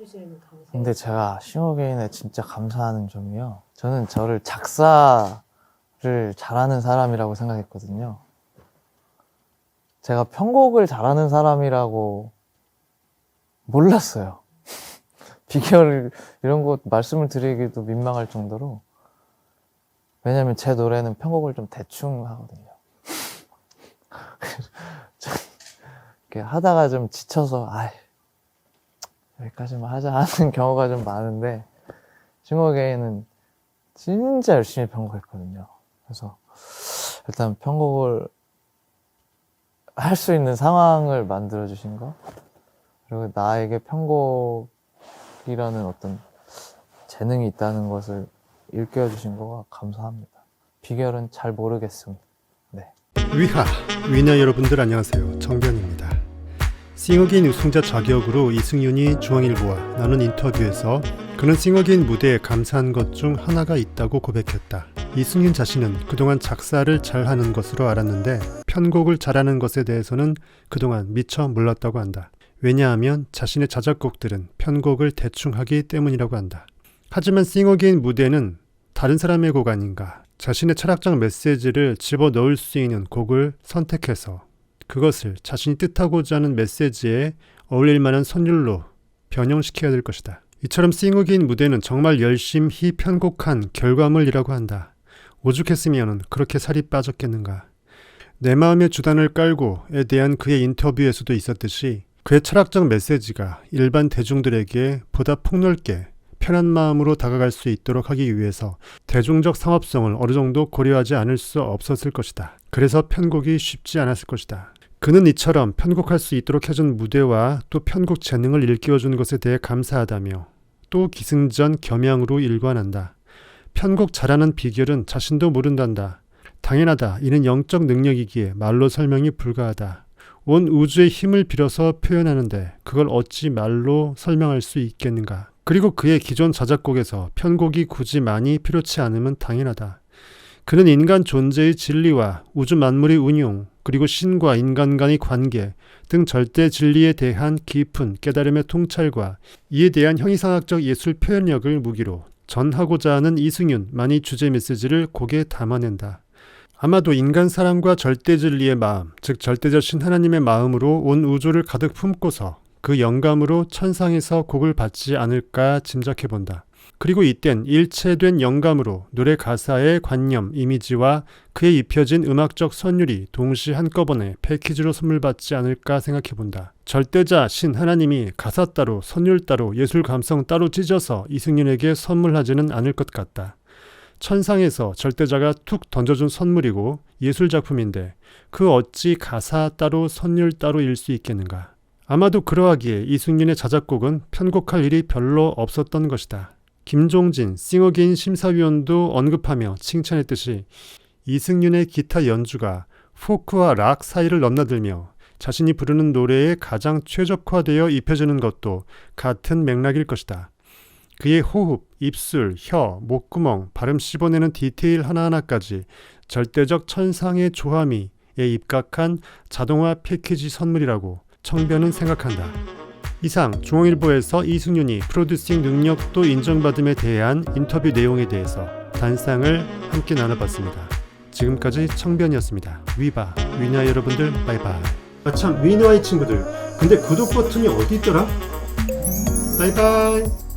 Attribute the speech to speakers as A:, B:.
A: 해주시는 감성.
B: 근데 제가 싱어게인에 진짜 감사하는 점이요. 저는 저를 작사를 잘하는 사람이라고 생각했거든요. 제가 편곡을 잘하는 사람이라고 몰랐어요. 비결 이런 거 말씀을 드리기도 민망할 정도로 왜냐면 제 노래는 편곡을 좀 대충 하거든요. 이렇게 하다가 좀 지쳐서 아 여기까지만 하자 하는 경우가 좀 많은데 싱어게인은 진짜 열심히 편곡했거든요. 그래서 일단 편곡을 할 수 있는 상황을 만들어 주신 거 그리고 나에게 편곡이라는 어떤 재능이 있다는 것을 일깨워 주신 거가 감사합니다. 비결은 잘 모르겠음. 네.
C: 위하 위너 여러분들 안녕하세요 정변입니다 싱어게인 우승자 자격으로 이승윤이 중앙일보와 나눈 인터뷰에서 그는 싱어게인 무대에 감사한 것 중 하나가 있다고 고백했다. 이승윤 자신은 그동안 작사를 잘하는 것으로 알았는데 편곡을 잘하는 것에 대해서는 그동안 미처 몰랐다고 한다. 왜냐하면 자신의 자작곡들은 편곡을 대충 하기 때문이라고 한다. 하지만 싱어게인 무대는 다른 사람의 곡 아닌가. 자신의 철학적 메시지를 집어넣을 수 있는 곡을 선택해서 그것을 자신이 뜻하고자 하는 메시지에 어울릴 만한 선율로 변형시켜야 될 것이다. 이처럼 싱어게인 무대는 정말 열심히 편곡한 결과물이라고 한다. 오죽했으면 그렇게 살이 빠졌겠는가. 내 마음의 주단을 깔고에 대한 그의 인터뷰에서도 있었듯이 그의 철학적 메시지가 일반 대중들에게 보다 폭넓게 편한 마음으로 다가갈 수 있도록 하기 위해서 대중적 상업성을 어느 정도 고려하지 않을 수 없었을 것이다. 그래서 편곡이 쉽지 않았을 것이다. 그는 이처럼 편곡할 수 있도록 해준 무대와 또 편곡 재능을 일깨워준 것에 대해 감사하다며 또 기승전 겸양으로 일관한다. 편곡 잘하는 비결은 자신도 모른단다. 당연하다. 이는 영적 능력이기에 말로 설명이 불가하다. 온 우주의 힘을 빌어서 표현하는데 그걸 어찌 말로 설명할 수 있겠는가? 그리고 그의 기존 자작곡에서 편곡이 굳이 많이 필요치 않으면 당연하다. 그는 인간 존재의 진리와 우주 만물의 운용, 그리고 신과 인간 간의 관계 등 절대 진리에 대한 깊은 깨달음의 통찰과 이에 대한 형이상학적 예술 표현력을 무기로 전하고자 하는 이승윤만이 주제 메시지를 곡에 담아낸다. 아마도 인간 사랑과 절대 진리의 마음, 즉 절대자신 하나님의 마음으로 온 우주를 가득 품고서 그 영감으로 천상에서 곡을 받지 않을까 짐작해 본다. 그리고 이땐 일체된 영감으로 노래 가사의 관념, 이미지와 그에 입혀진 음악적 선율이 동시 한꺼번에 패키지로 선물 받지 않을까 생각해 본다. 절대자 신 하나님이 가사 따로, 선율 따로, 예술 감성 따로 찢어서 이승윤에게 선물하지는 않을 것 같다. 천상에서 절대자가 툭 던져준 선물이고 예술 작품인데 그 어찌 가사 따로, 선율 따로일 수 있겠는가? 아마도 그러하기에 이승윤의 자작곡은 편곡할 일이 별로 없었던 것이다. 김종진 싱어게인 심사위원도 언급하며 칭찬했듯이 이승윤의 기타 연주가 포크와 락 사이를 넘나들며 자신이 부르는 노래에 가장 최적화되어 입혀지는 것도 같은 맥락일 것이다. 그의 호흡, 입술, 혀, 목구멍, 발음 씹어내는 디테일 하나하나까지 절대적 천상의 조화미에 입각한 자동화 패키지 선물이라고 청변은 생각한다. 이상 중앙일보에서 이승윤이 프로듀싱 능력도 인정받음에 대한 인터뷰 내용에 대해서 단상을 함께 나눠봤습니다. 지금까지 청변이었습니다. 위바, 위나 여러분들 바이바이. 아참 위나의 친구들, 근데 구독 버튼이 어디 있더라? 바이바이.